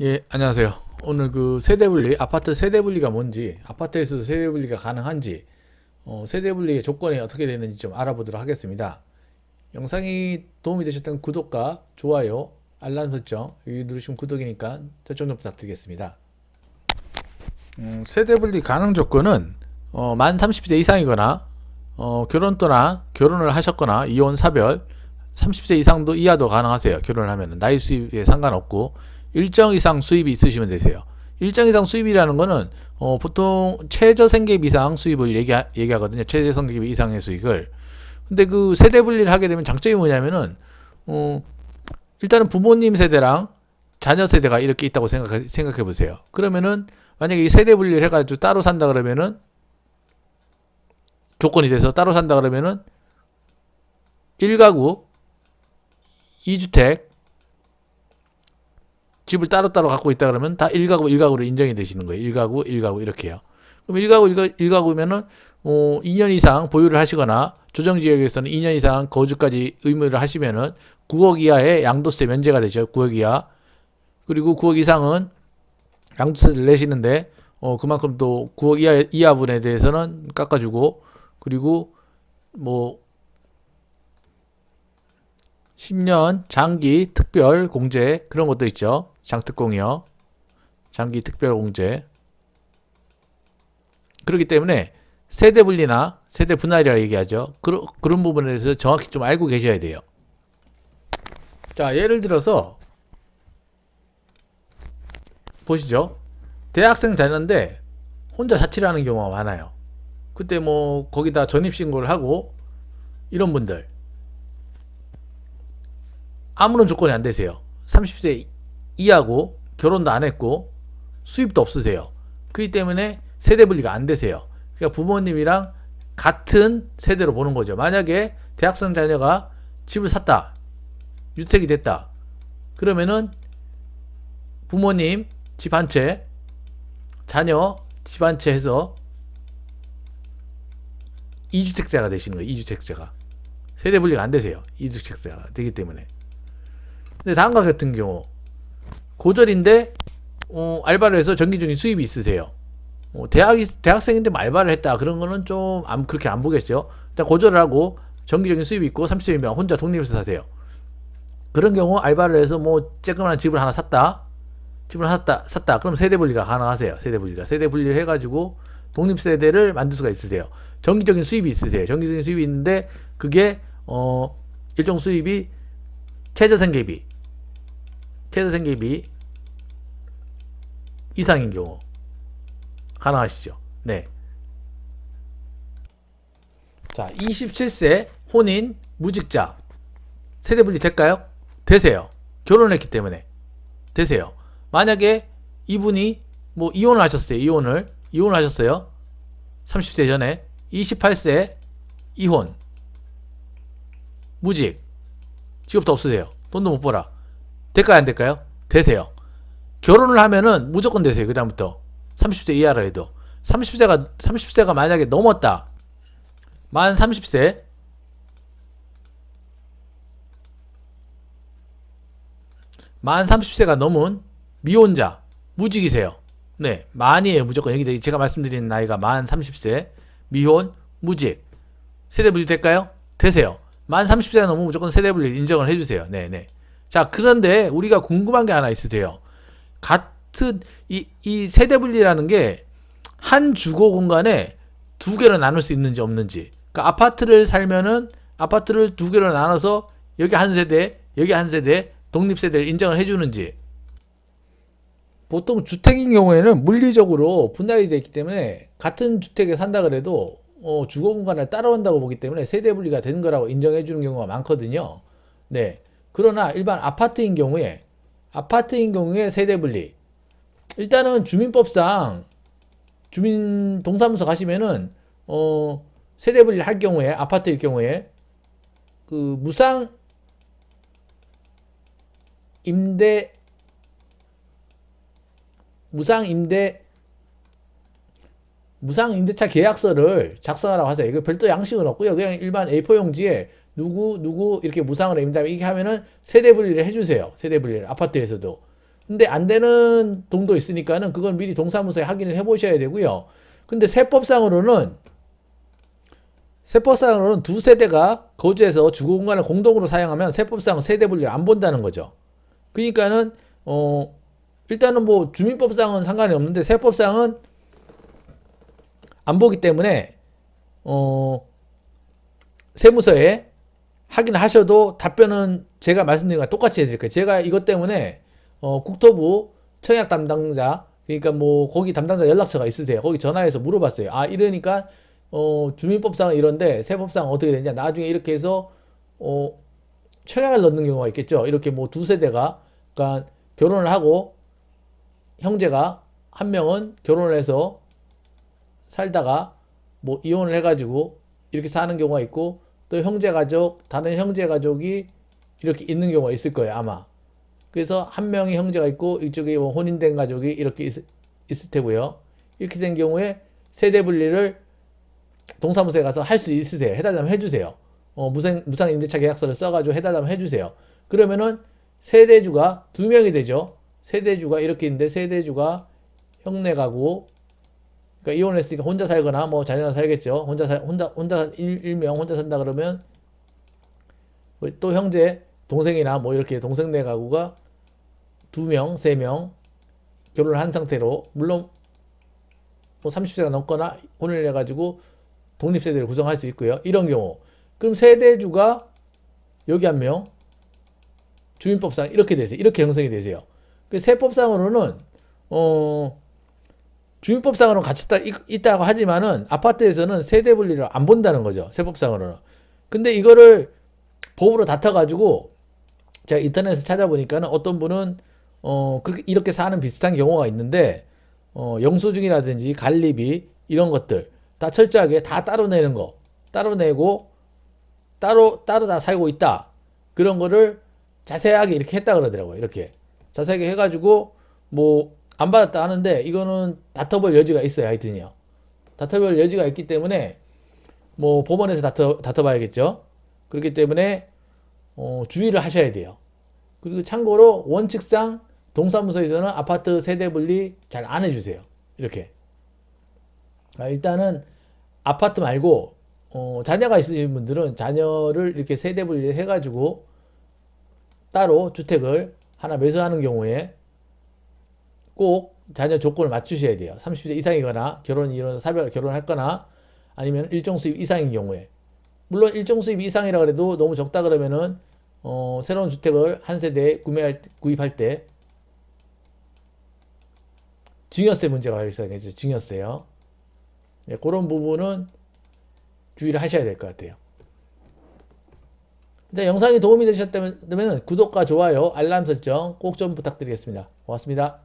예, 안녕하세요. 오늘 그 세대 분리, 아파트 세대 분리가 뭔지, 아파트에서도 세대 분리가 가능한지, 어, 세대 분리의 조건이 어떻게 되는지 좀 알아보도록 하겠습니다. 영상이 도움이 되셨다면 구독과 좋아요, 알람 설정, 여기 누르시면 구독이니까 설정 좀 부탁드리겠습니다. 음, 세대 분리 가능 조건은 어, 만 30세 이상이거나 어, 결혼 또나 결혼을 하셨거나 이혼 사별 30세 이상도 이하도 가능하세요. 결혼을 하면 나이 수입에 상관없고 일정 이상 수입이 있으시면 되세요. 일정 이상 수입이라는 거는 어, 보통 최저 생계비 이상 수입을 얘기 얘기하거든요. 최저 생계비 이상의 수익을. 근데 그 세대 분리를 하게 되면 장점이 뭐냐면은 어, 일단은 부모님 세대랑 자녀 세대가 이렇게 있다고 생각 생각해 보세요. 그러면은 만약에 이 세대 분리를 해가지고 따로 산다 그러면은 조건이 돼서 따로 산다 그러면은 1가구 2주택 집을 따로따로 갖고 있다 그러면 다 1가구 1가구로 인정이 되시는 거예요. 1가구 1가구 이렇게요. 그럼 1가구 1가구 면은 어, 2년 이상 보유를 하시거나 조정 지역에서는 2년 이상 거주까지 의무를 하시면은 9억 이하의 양도세 면제가 되죠. 9억 이하. 그리고 9억 이상은 양도세를 내시는데 어 그만큼 또 9억 이하 이하분에 대해서는 깎아 주고 그리고 뭐 10년 장기 특별 공제 그런 것도 있죠. 장특공이요. 장기 특별 공제. 그렇기 때문에 세대 분리나 세대 분할이라 얘기하죠. 그런 그런 부분에 대해서 정확히 좀 알고 계셔야 돼요. 자, 예를 들어서 보시죠. 대학생 자녀인데 혼자 자취를 하는 경우가 많아요. 그때 뭐 거기다 전입신고를 하고 이런 분들 아무런 조건이 안 되세요. 30세 이하고 결혼도 안 했고 수입도 없으세요. 그렇기 때문에 세대 분리가 안 되세요. 그러니까 부모님이랑 같은 세대로 보는 거죠. 만약에 대학생 자녀가 집을 샀다. 유택이 됐다. 그러면은 부모님 집 한 채, 자녀 집 한 채 해서 2주택자가 되시는 거예요. 2주택자가. 세대 분리가 안 되세요. 2주택자가 되기 때문에. 근데 다음과 같은 경우 고졸인데 어, 알바를 해서 정기적인 수입이 있으세요. 어, 대학 대학생인데 뭐 알바를 했다 그런 거는 좀 안, 그렇게 안 보겠죠. 일단 고졸을 하고 정기적인 수입이 있고 30세면 혼자 독립해서 사세요. 그런 경우 알바를 해서 뭐 쬐끄만 집을 하나 샀다. 집을 샀다 샀다. 그럼 세대 분리가 가능하세요. 세대 분리가 세대 분리를 해가지고 독립 세대를 만들 수가 있으세요. 정기적인 수입이 있으세요. 정기적인 수입이 있는데 그게 어 일정 수입이 최저 생계비 최저 생계비 이상인 경우 가능하시죠. 네. 자, 27세 혼인 무직자 세대 분리 될까요? 되세요. 결혼했기 때문에 되세요. 만약에 이분이 뭐 이혼을 하셨어요. 이혼을 이혼을 하셨어요. 30세 전에 28세 이혼 무직 직업도 없으세요. 돈도 못 벌어. 될까요? 안 될까요? 되세요. 결혼을 하면은 무조건 되세요. 그다음부터 30세 이하라 해도 30세가 30세가 만약에 넘었다. 만 30세 만 30세가 넘은 미혼자 무직이세요. 네, 만이에요. 무조건 여기 제가 말씀드리는 나이가 만 30세 미혼 무직 세대 분리 될까요? 되세요. 만 30세가 넘으면 무조건 세대 분리 인정을 해주세요. 네, 네. 자, 그런데 우리가 궁금한 게 하나 있으세요. 같은 이, 이 세대 분리라는 게 한 주거 공간에 두 개로 나눌 수 있는지 없는지. 그러니까 아파트를 살면은 아파트를 두 개로 나눠서 여기 한 세대, 여기 한 세대, 독립 세대를 인정을 해 주는지. 보통 주택인 경우에는 물리적으로 분할이 되어 있기 때문에 같은 주택에 산다 그래도 어, 주거 공간을 따라온다고 보기 때문에 세대 분리가 되는 거라고 인정해 주는 경우가 많거든요. 네. 그러나 일반 아파트인 경우에 아파트인 경우에 세대 분리. 일단은 주민법상 주민 동사무소 가시면은 어 세대 분리를 할 경우에 아파트일 경우에 그 무상 임대 무상 임대 무상 임대차 계약서를 작성하라고 하세요. 이거 별도 양식은 없고요. 그냥 일반 A4 용지에 누구 누구 이렇게 무상으로 임대하면 이게 하면은 세대 분리를 해주세요. 세대 분리를 아파트에서도 근데 안 되는 동도 있으니까는 그건 미리 동사무소에 확인을 해 보셔야 되고요. 근데 세법상으로는 세법상으로는 두 세대가 거주해서 주거 공간을 공동으로 사용하면 세법상 세대 분리를 안 본다는 거죠. 그러니까는 어 일단은 뭐 주민법상은 상관이 없는데 세법상은 안 보기 때문에 어 세무서에 확인하셔도 답변은 제가 말씀드린 거랑 똑같이 해드릴 거예요. 제가 이것 때문에 어, 국토부 청약 담당자 그러니까 뭐 거기 담당자 연락처가 있으세요. 거기 전화해서 물어봤어요. 아 이러니까 어, 주민법상은 이런데 세법상 어떻게 되냐. 나중에 이렇게 해서 어, 청약을 넣는 경우가 있겠죠. 이렇게 뭐 두 세대가 그러니까 결혼을 하고 형제가 한 명은 결혼을 해서 살다가 뭐 이혼을 해가지고 이렇게 사는 경우가 있고 또 형제 가족 다른 형제 가족이 이렇게 있는 경우가 있을 거예요 아마. 그래서 한 명이 형제가 있고 이쪽에 뭐 혼인된 가족이 이렇게 있, 있을 테고요. 이렇게 된 경우에 세대 분리를 동사무소에 가서 할 수 있으세요. 해달라면 해주세요. 어, 무상 무상 임대차 계약서를 써가지고 해달라면 해주세요. 그러면은 세대주가 두 명이 되죠. 세대주가 이렇게 있는데 세대주가 형네 가구 그러니까 이혼했으니까 혼자 살거나 뭐 자녀랑 살겠죠. 혼자 살 혼자 혼자 일, 일명 혼자 산다 그러면 뭐또 형제 동생이나 뭐 이렇게 동생네 가구가 두 명, 세 명 결혼을 한 상태로 물론 뭐 30세가 넘거나 혼을 내 가지고 독립 세대를 구성할 수 있고요. 이런 경우. 그럼 세대주가 여기 한 명, 주민법상 이렇게 되세요. 이렇게 형성이 되세요. 그 세법상으로는 어 주민법상으로는 같이 있다, 있다고 하지만은 아파트에서는 세대 분리를 안 본다는 거죠. 세법상으로는. 근데 이거를 법으로 다퉈가지고 제가 인터넷에서 찾아보니까는 어떤 분은 어 그렇게 이렇게 사는 비슷한 경우가 있는데 어 영수증이라든지 관리비 이런 것들 다 철저하게 다 따로 내는 거 따로 내고 따로 따로 다 살고 있다 그런 거를 자세하게 이렇게 했다 그러더라고요 이렇게 자세하게 해가지고 뭐 안 받았다 하는데 이거는 다퉈볼 여지가 있어요 하여튼요. 다퉈볼 여지가 있기 때문에 뭐 법원에서 다퉈 다퉈봐야겠죠? 그렇기 때문에 어, 주의를 하셔야 돼요. 그리고 참고로 원칙상 동사무소에서는 아파트 세대 분리 잘 안 해주세요. 이렇게. 아, 일단은 아파트 말고 어, 자녀가 있으신 분들은 자녀를 이렇게 세대 분리 해 가지고 따로 주택을 하나 매수하는 경우에 꼭 자녀 조건을 맞추셔야 돼요. 30세 이상이거나 결혼이 이런 사별 결혼했거나 아니면 일정 수입 이상인 경우에 물론 일정 수입 이상이라 그래도 너무 적다 그러면은 어, 새로운 주택을 한 세대 구매할 때- 구입할 때 증여세 문제가 발생하겠죠. 증여세요. 네, 그런 부분은 주의를 하셔야 될 것 같아요. 일단 영상이 도움이 되셨다면 구독과 좋아요, 알람 설정 꼭 좀 부탁드리겠습니다. 고맙습니다.